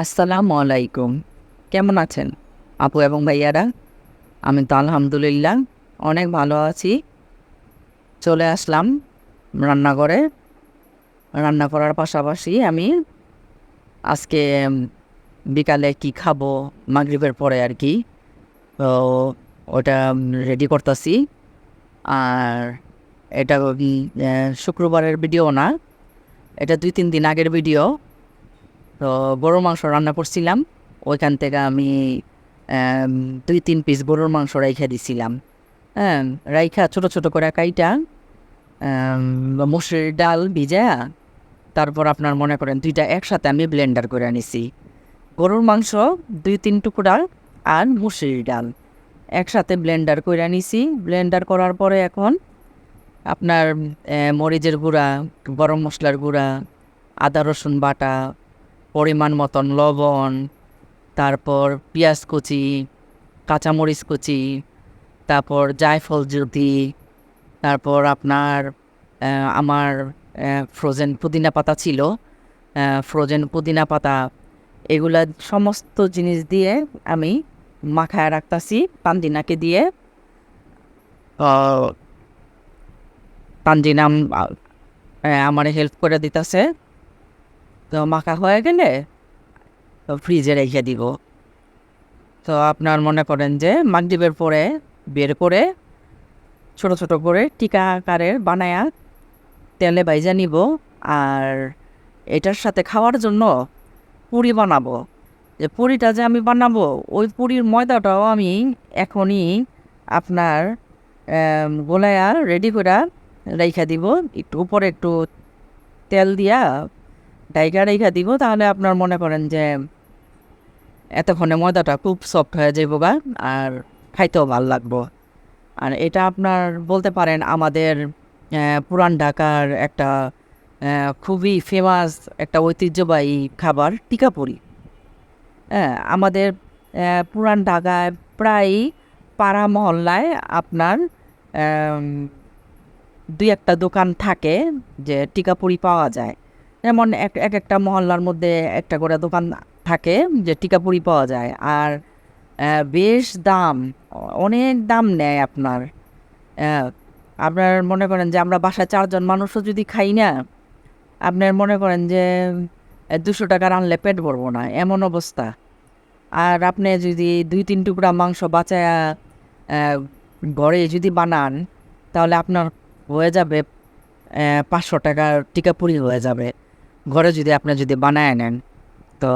আসসালামু আলাইকুম। কেমন আছেন আপু এবং ভাইয়ারা? আমি তো আলহামদুলিল্লাহ অনেক ভালো আছি। চলে আসলাম রান্নাঘরে। রান্না করার পাশাপাশি আমি আজকে বিকালে কি খাব মাগরিবের পরে আর কি। তো ওটা রেডি করতেছি। আর এটা শুক্রবারের ভিডিও না, এটা দুই তিন দিন আগের ভিডিও তো গরুর মাংস রান্না করছিলাম। ওইখান থেকে আমি দুই তিন পিস গরুর মাংস রাইখা দিছিলাম। হ্যাঁ রাইখা ছোট ছোট করে কাইটা আম, মসুরির ডাল ভিজা তারপর আপনার মনে করেন দুইটা একসাথে আমি ব্লেন্ডার করে আনিছি। গরুর মাংস দুই তিন টুকরা আর মুসুরির ডাল। একসাথে ব্লেন্ডার করে আনিছি। ব্লেন্ডার করার পরে এখন আপনার মরিচের গুঁড়া গরম মশলার গুঁড়া আদা রসুন বাটা পরিমাণ মতন লবণ তারপর পেঁয়াজ কুচি কাঁচামরিচ কুচি তারপর জায়ফল জ্যোতি তারপর আপনার আমার ফ্রোজেন পুদিনা পাতা ছিল ফ্রোজেন পুদিনা পাতা এগুলা সমস্ত জিনিস দিয়ে আমি মাখায় রাখতাছি পান্দিনাকে দিয়ে। আহ, পান্দিনা আমার হেল্প করে দিতেছে। তো মাখা হয়ে গেলে তো ফ্রিজে রেখে দিব। তো আপনার মনে করেন যে মাগরিবের পরে বের করে ছোট ছোট করে টিকা আকারের বানায়া তেলে বাইজা নিব আর এটার সাথে খাওয়ার জন্য পুরি বানাবো। যে পুরিটা যে আমি বানাবো, ওই পুরির ময়দাটাও আমি এখনই আপনার গোলায়া রেডি করে রেখে দিব। একটু উপরে একটু তেল দিয়া ডাইকা রেখা দিব, তাহলে আপনার মনে করেন যে এতক্ষণে ময়দাটা খুব সফট হয়ে যাইব বা আর খাইতেও ভালো লাগবো। আর এটা আপনার বলতে পারেন আমাদের পুরান ঢাকার একটা খুবই ফেমাস একটা ঐতিহ্যবাহী খাবার টিকাপুরি হ্যাঁ আমাদের পুরান ঢাকায় প্রায় পাড়া মহল্লায় আপনার দুই একটা দোকান থাকে যে টিকাপুরি পাওয়া যায়। যেমন এক এক একটা মহল্লার মধ্যে একটা করে দোকান থাকে যে টিকাপুরি পাওয়া যায়। আর বেশ দাম, অনেক দাম নেয় আপনার। আপনার মনে করেন যে আমরা বাসায় চারজন মানুষও যদি খাই না, আপনার মনে করেন যে দুশো টাকা রানলে পেট ভরবো না, এমন অবস্থা। আর আপনি যদি দুই, তিন টুকরা মাংস বাঁচায়া ঘরে যদি বানান, তাহলে আপনার হয়ে যাবে পাঁচশো টাকার টিকাপুরি হয়ে যাবে। ঘরে যদি আপনি যদি বানায় নেন, তো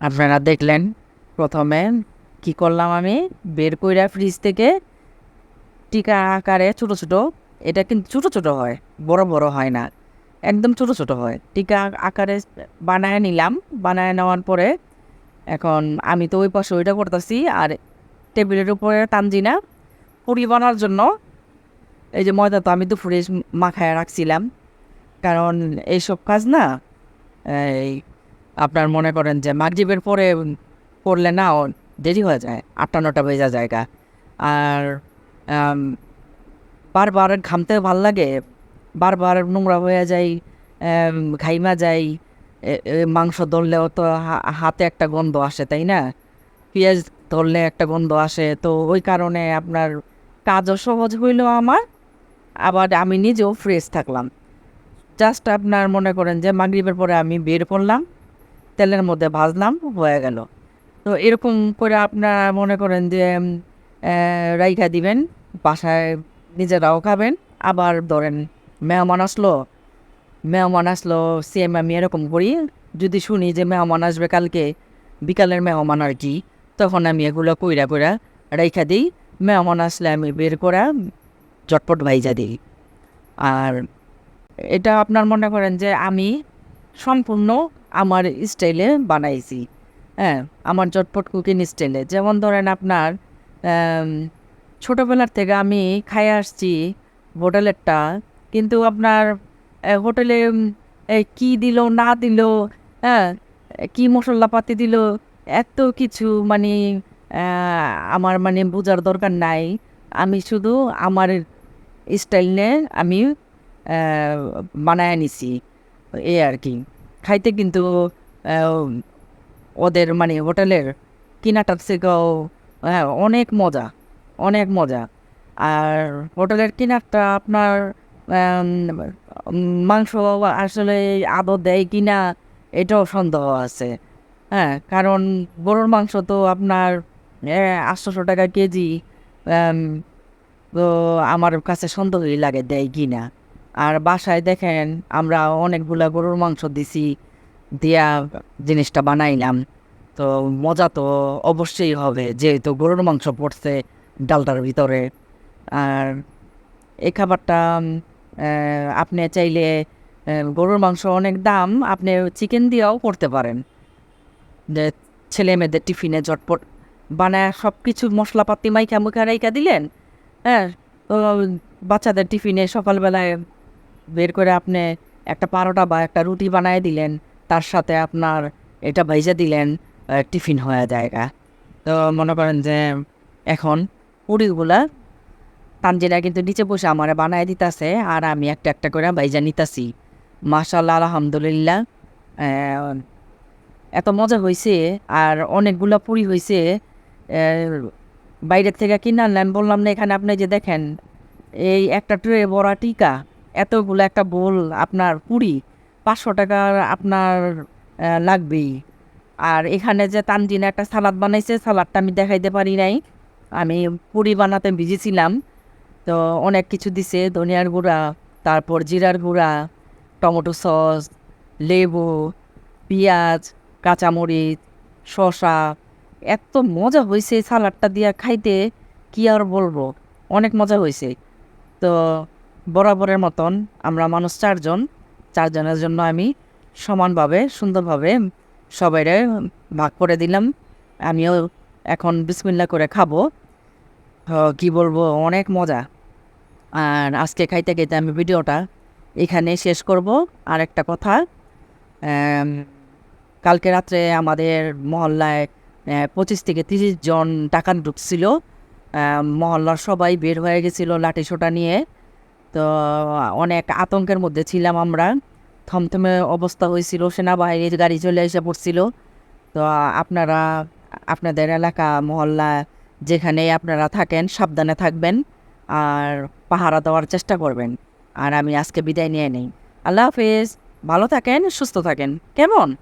আপনারা দেখলেন প্রথমে কি করলাম আমি? বের কইরা ফ্রিজ থেকে টিকা আকারে ছোট ছোট, এটা কিন্তু ছোট ছোট হয়, বড় বড় হয় না, একদম ছোট ছোট হয়। টিকা আকারে বানায় নিলাম, বানায় নেওয়ার পরে এখন আমি তো ওই পাশে ওইটা করতেছি, আর টেবিলের উপরে তানজিনা পুরি বানার জন্য, এই যে ময়দা তো আমি তো মাখায় রাখছিলাম। কারণ এইসব কাজ না, এই আপনার মনে করেন যে মাগরিবের পরে করলে না দেরি হয়ে যায়, আটটা, নটা বেজা জায়গা আর বারবার ঘামতে ভালো লাগে, বারবার নোংরা হয়ে যায় ঘাইমা এ মাংস ধরলেও তো হাতে একটা গন্ধ আসে, তাই না? পেঁয়াজ ধরলে একটা গন্ধ আসে, তো ওই কারণে আপনার কাজও সহজ হইল আমার, আবার আমি নিজেও ফ্রেশ থাকলাম। জাস্ট আপনার মনে করেন যে মাগরিবের পরে আমি বের করলাম, তেলের মধ্যে ভাজলাম, হয়ে গেল। তো এরকম করে আপনারা মনে করেন যে রাইখা দিবেন, বাসায় নিজেরাও খাবেন, আবার ধরেন মেহমান আসলো মেহমান আসলো সেম আমি এরকম করি। যদি শুনি যে মেহমান আসবে কালকে, বিকালের মেহমান আর কি, তখন আমি এগুলো কইরা কইরা রাইখা দিই। মেহমান আসলে আমি বের করা চটপট ভাইজা দিই। আর এটা আপনার মনে করেন যে আমি সম্পূর্ণ আমার স্টাইলে বানাইছি। হ্যাঁ আমার চটপট কুকিং স্টাইলে। যেমন ধরেন আপনার ছোটোবেলার থেকে আমি খাই আসছি হোটেলেরটা, কিন্তু আপনার হোটেলে কী দিল, না দিল হ্যাঁ কী মশলাপাতি দিল, এত কিছু মানে আমার মানে বোঝার দরকার নাই। আমি শুধু আমার স্টাইল নিয়ে আমি বানায় নিছি এই আর কি। খাইতে কিন্তু ওদের মানে হোটেলের কিনাটার থেকেও হ্যাঁ অনেক মজা অনেক মজা। আর হোটেলের কিনারটা আপনার মাংস আসলে আদৌ দেয় কিনা, এটাও সন্দেহ আছে। হ্যাঁ কারণ গরুর মাংস তো আপনার আটশোশো টাকা কেজি তো আমার কাছে সন্দেহই লাগে দেয় কিনা। আর বাসায় দেখেন, আমরা অনেকগুলা গরুর মাংস দিছি, দিয়া জিনিসটা বানাইলাম। তো মজা তো অবশ্যই হবে, যেহেতু গরুর মাংস পড়ছে ডালটার ভিতরে। আর এই খাবারটা আপনি চাইলে গরুর মাংস অনেক দাম, আপনি চিকেন দিয়েও করতে পারেন। যে ছেলে মেয়েদের টিফিনে ঝটপট বানায় সব কিছু মশলাপাতি মাইকা মুখা রাইকা দিলেন হ্যাঁ? তো বাচ্চাদের টিফিনে সকালবেলায় বের করে আপনি একটা পারোটা বা একটা রুটি বানায় দিলেন, তার সাথে আপনার এটা ভাইজা দিলেন টিফিন হয়ে জায়গা। তো মনে করেন যে এখন পুরিগুলা তানজিরা কিন্তু নিচে বসে আমারে বানায় দিতাছে আর আমি একটা একটা করে ভাইজা নিতাছি। মাশাল্লাহ আলহামদুলিল্লাহ এত মজা হয়েছে আর অনেকগুলা পুরি হয়েছে বাইরের থেকে কিনে আনলাম বললাম না এখানে আপনি যে দেখেন, এই একটা ট্রে বড়া টিকা এতগুলো একটা বোল আপনার পুরি, পাঁচশো টাকা আপনার লাগবেই। আর এখানে যে তানজিনা একটা সালাদ বানাইছে, সালাদটা আমি দেখাইতে পারি নাই। আমি পুরি বানাতে ভিজেছিলাম তো অনেক কিছু দিছে, ধনিয়ার গুঁড়া, তারপর জিরার গুঁড়া, টমেটো সস, লেবু, পেঁয়াজ, কাঁচামরিচ, শসা। এত মজা হয়েছে সালাডটা দিয়া খাইতে, কি আর বলব? অনেক মজা হয়েছে তো বরাবরের মতন আমরা মানুষ চারজন, চারজনের জন্য আমি সমানভাবে, সুন্দরভাবে সবাইরে ভাগ করে দিলাম। আমিও এখন বিসমিল্লা করে খাব। কি বলব, অনেক মজা। আর আজকে খাইতে খাইতে আমি ভিডিওটা এখানে শেষ করব। আর একটা কথা কালকে রাত্রে আমাদের মহল্লায় পঁচিশ থেকে তিরিশ জন টাকা ঢুকছিল মহল্লার সবাই বের হয়ে গেছিল লাঠি সোটা নিয়ে। অনেক আতঙ্কের মধ্যে ছিলাম আমরা। থমথমে অবস্থা হয়েছিল, সেনাবাহিনীর গাড়ি চলে এসে পড়ছিল। তো, আপনারা, আপনাদের এলাকা, মহল্লা যেখানে আপনারা থাকেন, সাবধানে থাকবেন আর পাহারা দেওয়ার চেষ্টা করবেন। আর আমি আজকে বিদায় নিয়ে নেই। আল্লাহ হাফিজ। ভালো থাকেন, সুস্থ থাকেন। কেমন?